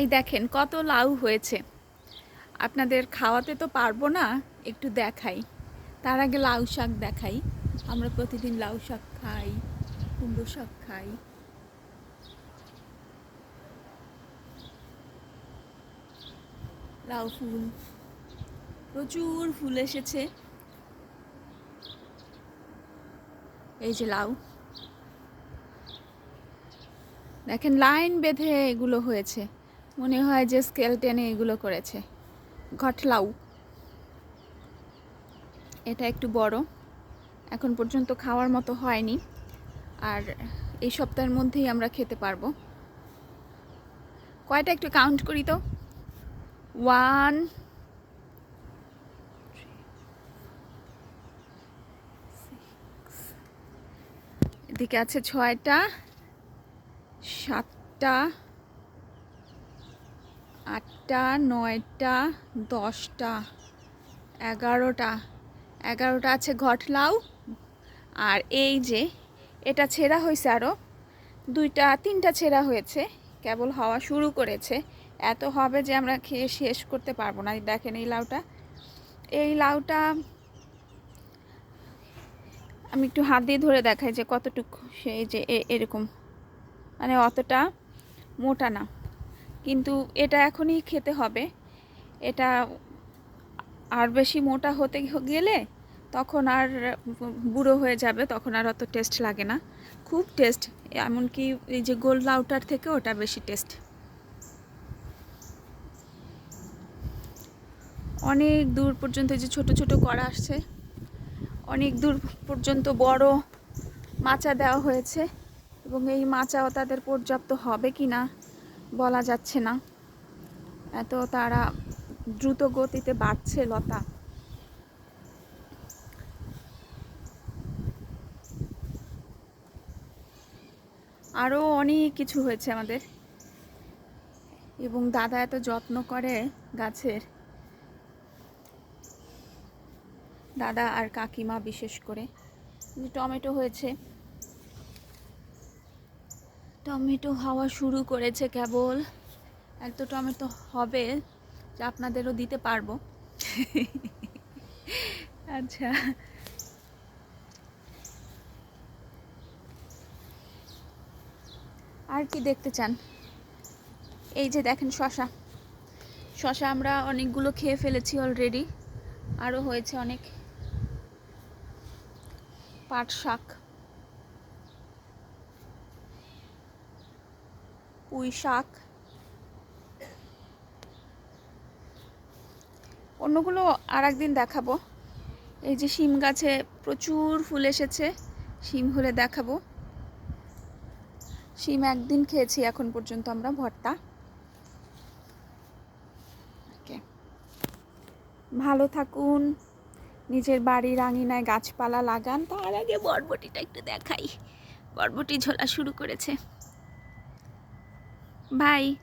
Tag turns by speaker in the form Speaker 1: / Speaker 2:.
Speaker 1: এই দেখেন, কত লাউ হয়েছে। আপনাদের খাওয়াতে তো পারব না, একটু দেখাই। তার আগে লাউ শাক দেখাই। আমরা প্রতিদিন লাউ শাক খাই, কুমড়ো শাক খাই। লাউ ফুল। প্রচুর ফুল এসেছে। এই যে লাউ। দেখেন, লাইন বেঁধে এগুলো হয়েছে। মনে হয় যে স্কেল টেনে এগুলো করেছে। ঘটলাউ এটা একটু বড়। এখন পর্যন্ত খাওয়ার মতো হয়নি। আর এই সপ্তাহের মধ্যেই আমরা খেতে পারব। কয়টা একটু কাউন্ট করি তো? ওয়ান এদিকে আছে ছয়টা, সাতটা। আটটা, নয়টা, দশটা, এগারোটা। এগারোটা আছে ঘটলাও আর এই যে, এটা ছেঁড়া হয়েছে আরও দুইটা, তিনটা ছেঁড়া হয়েছে। কেবল হওয়া শুরু করেছে। এত হবে যে আমরা খেয়ে শেষ করতে পারব না। দেখেন এই লাউটা। এই লাউটা আমি একটু হাত দিয়ে ধরে দেখাই যে কতটুকু সেই যে এরকম। মানে অতটা মোটা না। কিন্তু এটা এখনই খেতে হবে। এটা আর বেশি মোটা হতে গেলে তখন আর বুড়ো হয়ে যাবে, তখন আর অত টেস্ট লাগে না। খুব টেস্ট, এমনকি এই যে গোল লাউটার থেকে ওটা বেশি টেস্ট। অনেক দূর পর্যন্ত যে ছোট ছোট করা আসছে, অনেক দূর পর্যন্ত বড় মাচা দেওয়া হয়েছে এবং এই মাচাও তাদের পর্যাপ্ত হবে কি না বলা যাচ্ছে না। এত তারা দ্রুত গতিতে বাড়ছে লতা। আরও অনেক কিছু হয়েছে আমাদের। এবং দাদা এত যত্ন করে গাছের। দাদা আর কাকিমা বিশেষ করে। টমেটো হয়েছে টমেটো হওয়া শুরু করেছে কেবল। এত টমেটো হবে, যে আপনাদেরও দিতে পারব। আচ্ছা। আর কি দেখতে চান? এই যে দেখেন শশা। শশা আমরা অনেকগুলো খেয়ে ফেলেছি অলরেডি আরও হয়েছে অনেক পাট শাক। পুঁই শাক। অন্যগুলো আর একদিন দেখাবো। এই যে শিম গাছে প্রচুর ফুল এসেছে, শিম হলে দেখাবো। শিম একদিন খেয়েছি, এখন পর্যন্ত আমরা ভর্তা। ভালো থাকুন। নিজের বাড়ির আঙিনায় গাছপালা লাগান। তার আগে বরবটিটা একটু দেখাই। বরবটি ঝোলা শুরু করেছে। Bye.